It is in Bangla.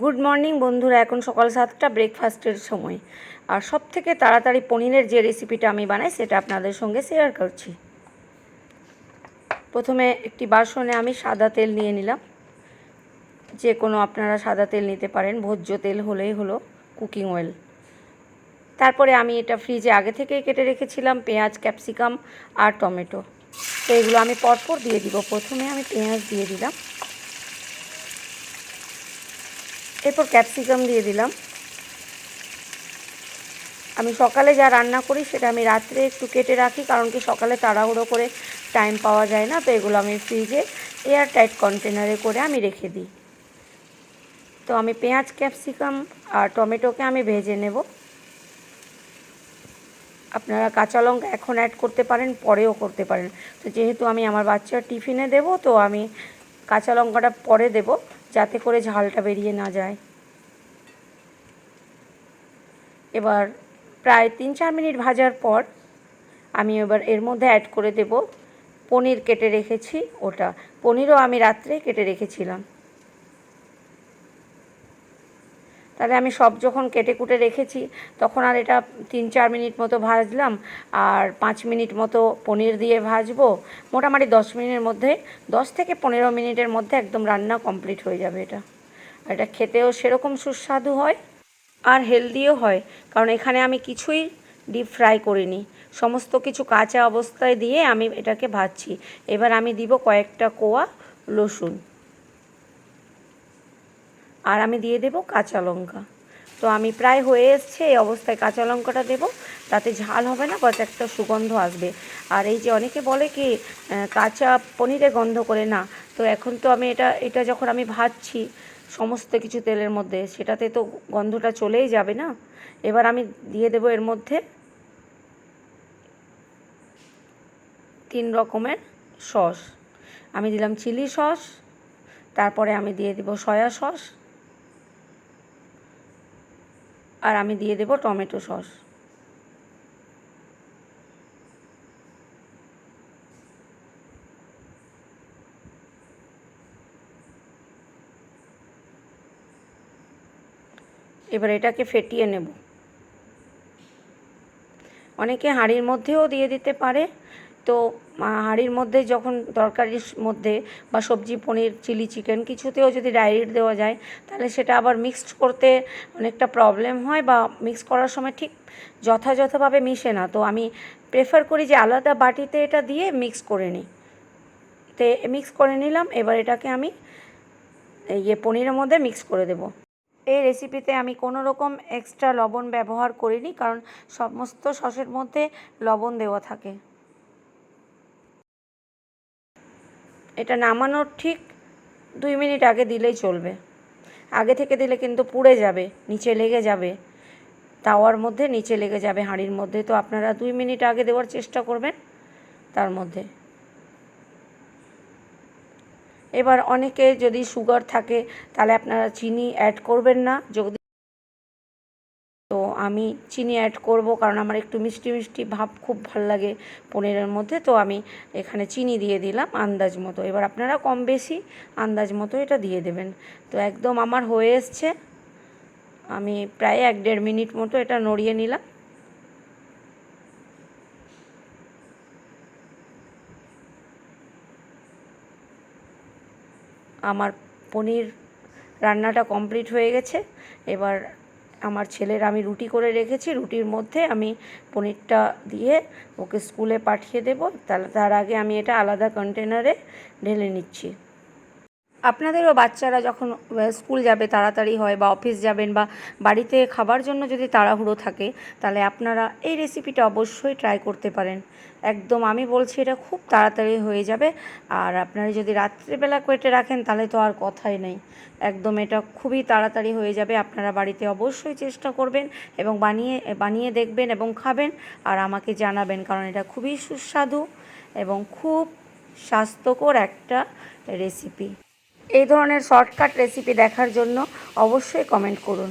গুড মর্নিং বন্ধুরা। এখন সকাল সাতটা ব্রেকফাস্টের সময়। আর সব থেকে তাড়াতাড়ি পনিরের যে রেসিপিটা আমি বানাই, সেটা আপনাদের সঙ্গে শেয়ার করছি। প্রথমে একটি বাসনে আমি সাদা তেল নিয়ে নিলাম। যে কোনো আপনারা সাদা তেল নিতে পারেন। ভোজ্য তেল হলেই হলো কুকিং অয়েল তারপরে আমি এটা ফ্রিজে আগে থেকেই কেটে রেখেছিলাম, পেঁয়াজ ক্যাপসিকাম আর টমেটো। তো এগুলো আমি পরপর দিয়ে দিব। প্রথমে আমি পেঁয়াজ দিয়ে দিলাম। এরপর ক্যাপসিকাম দিয়ে দিলাম। আমি সকালে যা রান্না করি সেটা আমি রাত্রে একটু কেটে রাখি, কারণ কি সকালে তাড়াহুড়ো করে টাইম পাওয়া যায় না, তো এগুলো আমি ফ্রিজে এয়ার টাইট কন্টেনারে করে আমি রেখে দিই। তো আমি পেঁয়াজ ক্যাপসিকাম আর টমেটোকে আমি ভেজে নেব। আপনারা কাঁচা লঙ্কা এখন অ্যাড করতে পারেন, পরেও করতে পারেন। তো যেহেতু আমি আমার বাচ্চার টিফিনে দেব, তো আমি কাঁচা লঙ্কাটা পরে দেব। যাতে করে ঝালটা বেরিয়ে না যায়। এবার প্রায় তিন চার মিনিট ভাজার পর আমি এবার এর মধ্যে অ্যাড করে দেব। পনির কেটে রেখেছি ওটা। পনিরও আমি রাত্রে কেটে রেখেছিলাম। তাহলে আমি সব যখন কেটে কুটে রেখেছি, তখন আর এটা তিন চার মিনিট মতো ভাজলাম, আর পাঁচ মিনিট মতো পনির দিয়ে ভাজবো। মোটামুটি দশ মিনিটের মধ্যে, দশ থেকে পনেরো মিনিটের মধ্যে একদম রান্না কমপ্লিট হয়ে যাবে এটা। আর এটা খেতেও সেরকম সুস্বাদু হয়, আর হেলদিও হয়, কারণ এখানে আমি কিছুই ডিপ ফ্রাই করিনি। সমস্ত কিছু কাঁচা অবস্থায় দিয়ে আমি এটাকে ভাজছি। এবার আমি দিব কয়েকটা কোয়া রসুন। আর আমি দিয়ে দেব কাঁচা লঙ্কা। তো আমি প্রায় হয়ে এসছে, এই অবস্থায় কাঁচা লঙ্কাটা দেবো। তাতে ঝাল হবে না, বাট একটা সুগন্ধ আসবে। আর এই যে অনেকে বলে কি কাঁচা পনিরে গন্ধ করে না। তো এখন তো আমি এটা এটা যখন আমি ভাজছি, সমস্ত কিছু তেলের মধ্যে, সেটাতে তো গন্ধটা চলেই যাবে না। এবার আমি দিয়ে দেবো এর মধ্যে তিন রকমের সস। আমি দিলাম চিলি সস, তারপরে আমি দিয়ে দেবো সয়া সস। আর আমি দিয়ে দেব টমেটো সস। এবার এটাকে ফেটিয়ে নেব। অনেকে হাঁড়ির মধ্যেও দিয়ে দিতে পারে তো হাঁড়ির মধ্যে যখন তরকারির মধ্যে বা সবজি, পনির, চিলি, চিকেন কিছুতেও যদি ডাইরেক্ট দেওয়া যায়, তাহলে সেটা আবার মিক্সড করতে অনেকটা প্রবলেম হয় বা মিক্স করার সময় ঠিক যথাযথভাবে মিশে না। তো আমি প্রেফার করি যে আলাদা বাটিতে এটা দিয়ে মিক্স করে নিই। তে মিক্স করে নিলাম, এবার এটাকে আমি ইয়ে পনিরের মধ্যে মিক্স করে দেবো। এই রেসিপিতে আমি কোনো রকম এক্সট্রা লবণ ব্যবহার করিনি, কারণ সমস্ত সসের মধ্যে লবণ দেওয়া থাকে। এটা নামানোর ঠিক দুই মিনিট আগে দিলেই চলবে। আগে থেকে দিলে কিন্তু পুড়ে যাবে, নিচে লেগে যাবে। তাওয়ার মধ্যে নিচে লেগে যাবে, হাঁড়ির মধ্যে। তো আপনারা দুই মিনিট আগে দেওয়ার চেষ্টা করবেন তার মধ্যে। এবার অনেকে যদি সুগার থাকে, তাহলে আপনারা চিনি অ্যাড করবেন না। যদি আমি চিনি অ্যাড করব কারণ আমার একটু মিষ্টি মিষ্টি ভাব খুব ভালো লাগে পনিরের মধ্যে। তো আমি এখানে চিনি দিয়ে দিলাম আন্দাজ মতো। এবার আপনারা কম বেশি আন্দাজ মতো এটা দিয়ে দেবেন। তো একদম আমার হয়ে এসছে। আমি প্রায় এক দেড় মিনিট মতো এটা নড়িয়ে নিলাম। আমার পনির রান্নাটা কমপ্লিট হয়ে গেছে। এবার আমার ছেলের আমি রুটি করে রেখেছি, রুটির মধ্যে আমি পনিরটা দিয়ে ওকে স্কুলে পাঠিয়ে দেবো। তার আগে আমি এটা আলাদা কন্টেনারে ঢেলে নিচ্ছি। আপনাদেরও বাচ্চারা যখন স্কুল যাবে, তাড়াতাড়ি হয় বা অফিস যাবেন বা বাড়িতে খাবার জন্য যদি তাড়াহুড়ো থাকে, তাহলে আপনারা এই রেসিপিটা অবশ্যই ট্রাই করতে পারেন। একদম আমি বলছি এটা খুব তাড়াতাড়ি হয়ে যাবে। আর আপনারা যদি রাত্রিবেলা কেটে রাখেন, তাহলে তো আর কথাই নেই। একদম এটা খুবই তাড়াতাড়ি হয়ে যাবে। আপনারা বাড়িতে অবশ্যই চেষ্টা করবেন এবং বানিয়ে বানিয়ে দেখবেন এবং খাবেন আর আমাকে জানাবেন, কারণ এটা খুবই সুস্বাদু এবং খুব স্বাস্থ্যকর একটা রেসিপি এই ধরনের শর্টকাট রেসিপি দেখার জন্য অবশ্যই কমেন্ট করুন।